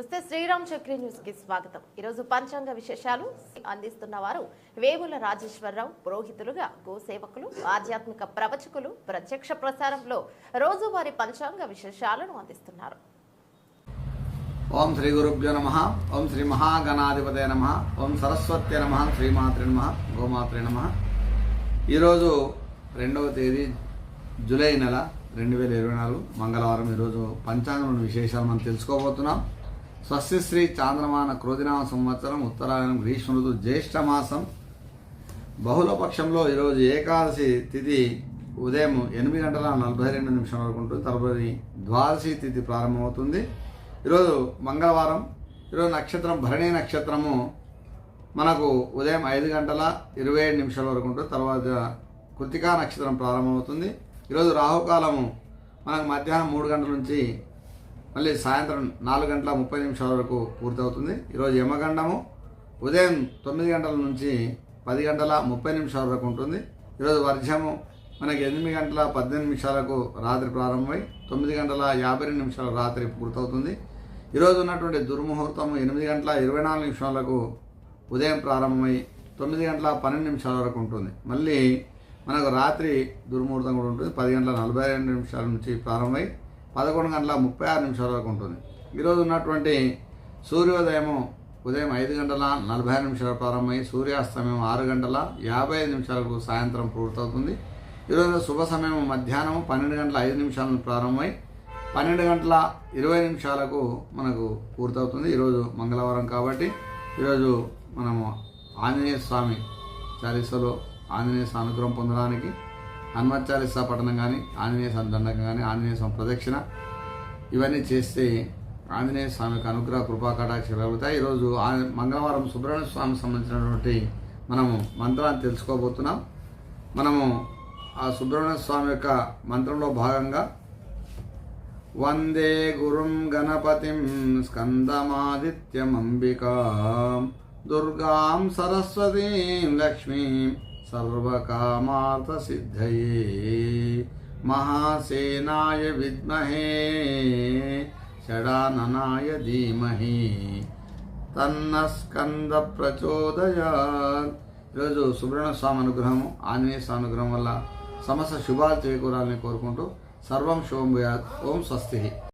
నమస్తే శ్రీరామ్ చక్రి న్యూస్కి స్వాగతం. ఈరోజు పంచాంగ విశేషాలు అందిస్తున్న వారు వేముల రాజేశ్వరరావు పురోహితులుగా గోసేవకులు ఆధ్యాత్మిక ప్రవచకులు ప్రత్యక్ష ప్రసారంలో రోజువారీ పంచాంగ విశేషాలను అందిస్తున్నారు. ఓం శ్రీ గురుభ్యో నమ ఓం శ్రీ మహాగణాధిపతే నమ ఓం సరస్వతి నమ శ్రీమాత్రి నమ గోమాత్రి నమ. ఈరోజు రెండవ తేదీ జూలై నెల రెండు వేల ఇరవై నాలుగు మంగళవారం. ఈరోజు పంచాంగంలోని విశేషాలు మనం తెలుసుకోబోతున్నాం. స్వస్తిశ్రీ చాంద్రమాన క్రోధినామ సంవత్సరం ఉత్తరాయణం గ్రీష్మ ఋతు జ్యేష్ఠ మాసం. ఈరోజు ఏకాదశి తిథి ఉదయం ఎనిమిది గంటల నలభై రెండు నిమిషాల వరకు ఉంటుంది. తదుపరి ద్వాదశి తిథి ప్రారంభమవుతుంది. ఈరోజు మంగళవారం. ఈరోజు నక్షత్రం భరణి నక్షత్రము మనకు ఉదయం ఐదు గంటల ఇరవై ఏడు నిమిషాల వరకు ఉంటుంది. తర్వాత కృతికా నక్షత్రం ప్రారంభమవుతుంది. ఈరోజు రాహుకాలము మనకు మధ్యాహ్నం మూడు గంటల నుంచి మళ్ళీ సాయంత్రం నాలుగు గంటల ముప్పై నిమిషాల వరకు పూర్తవుతుంది. ఈరోజు యమగండము. ఉదయం తొమ్మిది గంటల నుంచి పది గంటల ముప్పై నిమిషాల వరకు ఉంటుంది. ఈరోజు వర్షము మనకి ఎనిమిది గంటల పద్దెనిమిది నిమిషాలకు రాత్రి ప్రారంభమై తొమ్మిది గంటల యాభై రెండు నిమిషాల రాత్రి పూర్తవుతుంది. ఈరోజు ఉన్నటువంటి దుర్ముహూర్తం ఎనిమిది గంటల ఇరవై నాలుగు నిమిషాలకు ఉదయం ప్రారంభమై తొమ్మిది గంటల పన్నెండు నిమిషాల వరకు ఉంటుంది. మళ్ళీ మనకు రాత్రి దుర్ముహూర్తం కూడా ఉంటుంది. పది గంటల నలభై రెండు నిమిషాల నుంచి ప్రారంభమై పదకొండు గంటల ముప్పై ఆరు నిమిషాల వరకు ఉంటుంది. ఈరోజు ఉన్నటువంటి సూర్యోదయము ఉదయం ఐదు గంటల నలభై ఆరు నిమిషాలు ప్రారంభమై సూర్యాస్తమయం ఆరు గంటల యాభై ఐదు నిమిషాలకు సాయంత్రం పూర్తవుతుంది. ఈరోజు శుభ సమయం మధ్యాహ్నం పన్నెండు గంటల ఐదు నిమిషాలను ప్రారంభమై పన్నెండు గంటల ఇరవై నిమిషాలకు మనకు పూర్తవుతుంది. ఈరోజు మంగళవారం కాబట్టి ఈరోజు మనము ఆంజనేయ స్వామి చాలీసలో ఆంజనేయ స్వామి అనుగ్రహం పొందడానికి హనుమత్ పట్టణం పఠనం కానీ ఆంజనేయ స్వామి దండకం కానీ ఆంజనేయ స్వామి ప్రదక్షిణ ఇవన్నీ చేస్తే ఆంజనేయ స్వామికి అనుగ్రహ కృపా కటాక్ష కలుగుతాయి. ఈరోజు మంగళవారం సుబ్రహ్మణ్య స్వామికి సంబంధించినటువంటి మనము మంత్రాన్ని తెలుసుకోబోతున్నాం. మనము ఆ సుబ్రహ్మణ్య స్వామి యొక్క మంత్రంలో భాగంగా వందే గురుం గణపతిం స్కందమాదిత్యమంబికా దుర్గాం సరస్వతీం లక్ష్మీం సర్వకామార్థసిద్ధయే మహాసేనాయ విద్మహే షడాననాయ ధీమహి తన్న స్కంద ప్రచోదయా ఈరోజు సుబ్రహ్మణ్య స్వామి అనుగ్రహము ఆంజనేయ స్వామి అనుగ్రహం వల్ల సమస్త శుభాలు చేకూరాలని కోరుకుంటూ సర్వం శుభం ఓం స్వస్తి.